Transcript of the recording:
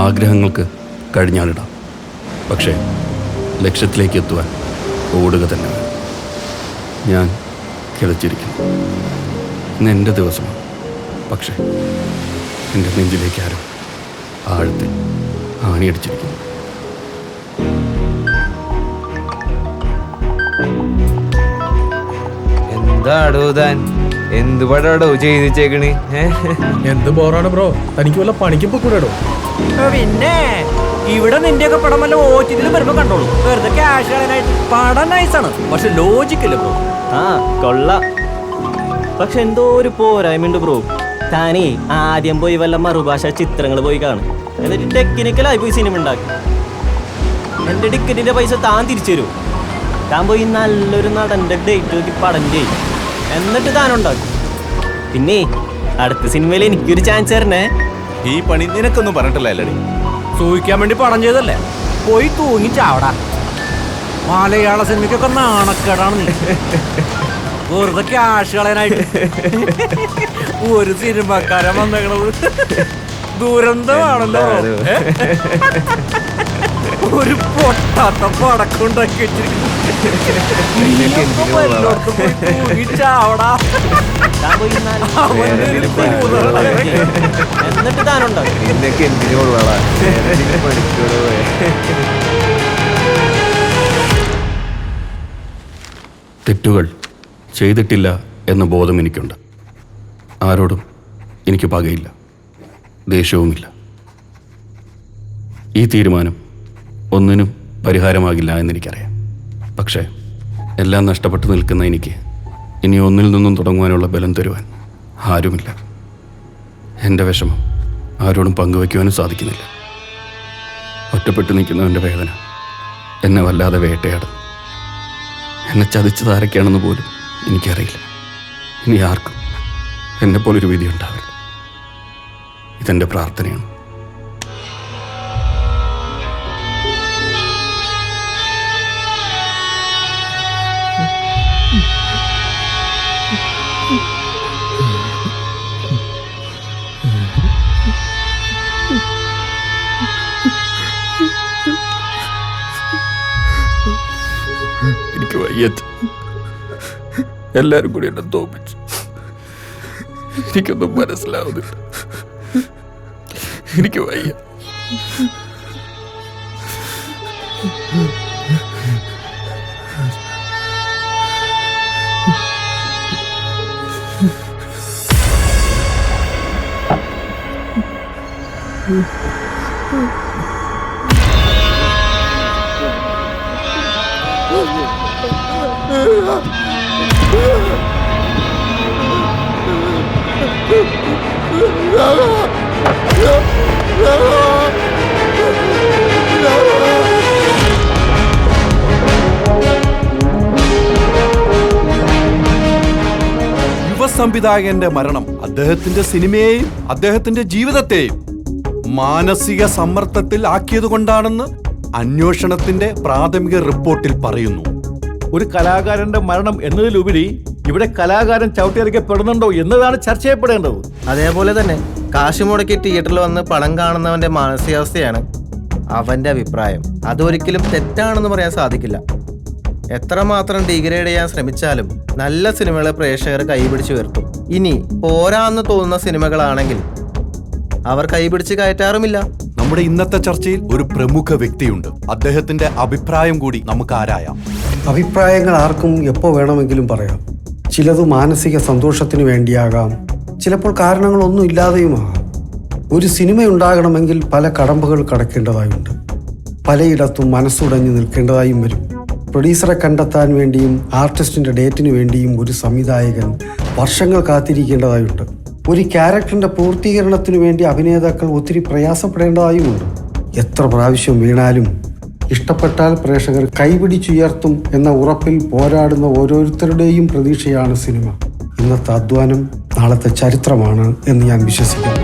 ആഗ്രഹങ്ങൾക്ക് കഴിഞ്ഞാലിടാം. പക്ഷേ ലക്ഷ്യത്തിലേക്ക് എത്തുവാൻ ഓടുക തന്നെ ഞാൻ കിളച്ചിരിക്കുന്നു ഇന്ന് എന്റെ ദിവസമാണ്. പക്ഷേ എന്റെ നെഞ്ചിലേക്ക് ആരും ആഴത്തിൽ ആണിയടിച്ചിരിക്കുന്നു. എന്താടോ താൻ എന്ത് പടാടോ ചെയ്തിച്ചേക്കണ്? എന്ത് ബോറാണ് ബ്രോ? തനിക്ക് വല്ല പണിക്കും പൊക്കൂടോ പിന്നെ ഇവിടെ നിന്റെയൊക്കെ പടം വല്ല ഓറ്റിലും വരുമ്പോ കണ്ടോളൂ. വെറുതെ ക്യാഷ് കളയാനായിട്ട്. പടം നൈസാണ് പക്ഷെ ലോജിക്കല്ല ബ്രോ? ആ കൊള്ള. പക്ഷെ എന്തോ ഒരു പോരായ്മയുണ്ട് ബ്രോ. താനേ ആദ്യം പോയി വല്ല മറുഭാഷ ചിത്രങ്ങൾ പോയി കാണും. എന്നിട്ട് ടെക്നിക്കലായി പോയി സിനിമ ഉണ്ടാക്കി. എന്റെ ടിക്കറ്റിന്റെ പൈസ താൻ തിരിച്ചു തരൂ. താൻ പോയി നല്ലൊരു നടന്റെ ഡേറ്റ് നോക്കി പടം ചെയ്യും. എന്നിട്ട് താനുണ്ടാക്കും പിന്നെ അടുത്ത സിനിമയിൽ എനിക്കൊരു ചാൻസ് തരണേ. ഈ പണി നിനക്കൊന്നും പറഞ്ഞിട്ടില്ല ചോദിക്കാൻ വേണ്ടി പണം ചെയ്തല്ലേ? പോയി തൂങ്ങി ചാവടാ. മലയാള സിനിമയ്ക്കൊക്കെ നാണക്കേടാണ് നീ. വെറുതെ ക്യാഷ് കളയാനായിട്ട്. ഒരു സിനിമക്കാരൻ വന്നേക്കണത്. ദുരന്തമാണല്ലോ? ഒരു പൊട്ടാത്ത പടക്കം ഉണ്ടാക്കി വെച്ചിരിക്കുന്നു. ചാവടാ താൻ പോയി നല്ല അവന്റെ ഒരു എന്നിട്ട് എന്തിനുള്ളടാ തെറ്റുകൾ ചെയ്തിട്ടില്ല എന്ന ബോധം എനിക്കുണ്ട്. ആരോടും എനിക്ക് പകയില്ല. ദേഷ്യവുമില്ല. ഈ തീരുമാനം ഒന്നിനും പരിഹാരമാകില്ല എന്നെനിക്കറിയാം. പക്ഷേ എല്ലാം നഷ്ടപ്പെട്ടു നിൽക്കുന്ന എനിക്ക് ഇനി ഒന്നിൽ നിന്നും തുടങ്ങുവാനുള്ള ബലം തരുവാൻ ആരുമില്ല. എന്റെ വിഷമം ആരോടും പങ്കുവയ്ക്കുവാനും സാധിക്കുന്നില്ല. ഒറ്റപ്പെട്ടു നിൽക്കുന്നവന്റെ വേദന എന്നെ വല്ലാതെ വേട്ടയാടുന്നു. എന്നെ ചതിച്ചത് ആരൊക്കെയാണെന്ന് പോലും എനിക്കറിയില്ല. ഇനി ആർക്കും എന്നെപ്പോലൊരു വിധി ഉണ്ടാവില്ല ഇതെന്റെ പ്രാർത്ഥനയാണ്. എനിക്ക് വയ്യത്ത് എല്ലാരും കൂടി എന്നെ തോപ്പിച്ചു. എനിക്കൊന്നും മനസ്സിലാവുന്നില്ല. എനിക്ക് വയ്യ. യുവ സംവിധായകന്റെ മരണം അദ്ദേഹത്തിന്റെ സിനിമയെയും അദ്ദേഹത്തിന്റെ ജീവിതത്തെയും മാനസിക സമ്മർദ്ദത്തിൽ ആക്കിയതുകൊണ്ടാണെന്ന് അന്വേഷണത്തിന്റെ പ്രാഥമിക റിപ്പോർട്ടിൽ പറയുന്നു. ഒരു കലാകാരന്റെ മരണം എന്നതിലുപരി ഇവിടെ കലാകാരൻ ചവിട്ടിയറിക്കപ്പെടുന്നുണ്ടോ എന്നതാണ് ചർച്ച ചെയ്യപ്പെടേണ്ടത്. അതേപോലെ തന്നെ കാശ് മുടക്കി തിയേറ്ററിൽ വന്ന് പണം കാണുന്നവന്റെ മാനസികാവസ്ഥയാണ് അവന്റെ അഭിപ്രായം. അതൊരിക്കലും തെറ്റാണെന്ന് പറയാൻ സാധിക്കില്ല. എത്രമാത്രം ഡിഗ്രേഡ് ചെയ്യാൻ ശ്രമിച്ചാലും നല്ല സിനിമകളെ പ്രേക്ഷകർ കൈപിടിച്ച് ഉയർത്തും. ഇനി പോരാന്ന് തോന്നുന്ന സിനിമകളാണെങ്കിൽ അവർ കൈപിടിച്ച് കയറ്റാറുമില്ല. നമ്മുടെ ഇന്നത്തെ ചർച്ചയിൽ ഒരു പ്രമുഖ വ്യക്തിയുണ്ട്. അദ്ദേഹത്തിന്റെ അഭിപ്രായം കൂടി നമുക്ക് ആരായാം? അഭിപ്രായങ്ങൾ ആർക്കും എപ്പോൾ വേണമെങ്കിലും പറയാം. ചിലത് മാനസിക സന്തോഷത്തിന് വേണ്ടിയാകാം. ചിലപ്പോൾ കാരണങ്ങളൊന്നും ഇല്ലാതെയുമാകാം. ഒരു സിനിമ ഉണ്ടാകണമെങ്കിൽ പല കടമ്പകൾ കടക്കേണ്ടതായുണ്ട്. പലയിടത്തും മനസ്സുടഞ്ഞു നിൽക്കേണ്ടതായും വരും. പ്രൊഡ്യൂസറെ കണ്ടെത്താൻ വേണ്ടിയും ആർട്ടിസ്റ്റിന്റെ ഡേറ്റിന് വേണ്ടിയും ഒരു സംവിധായകൻ വർഷങ്ങൾ കാത്തിരിക്കേണ്ടതായുണ്ട്. ഒരു ക്യാരക്ടറിന്റെ പൂർത്തീകരണത്തിന് വേണ്ടി അഭിനേതാക്കൾ ഒത്തിരി പ്രയാസപ്പെടേണ്ടതായുമുണ്ട്. എത്ര പ്രാവശ്യം വീണാലും ഇഷ്ടപ്പെട്ടാൽ പ്രേക്ഷകർ കൈപിടിച്ചുയർത്തും എന്ന ഉറപ്പിൽ പോരാടുന്ന ഓരോരുത്തരുടെയും പ്രതീക്ഷയാണ് സിനിമ. ഇന്നത്തെ അധ്വാനം നാളത്തെ ചരിത്രമാണ് എന്ന് ഞാൻ വിശ്വസിക്കുന്നു.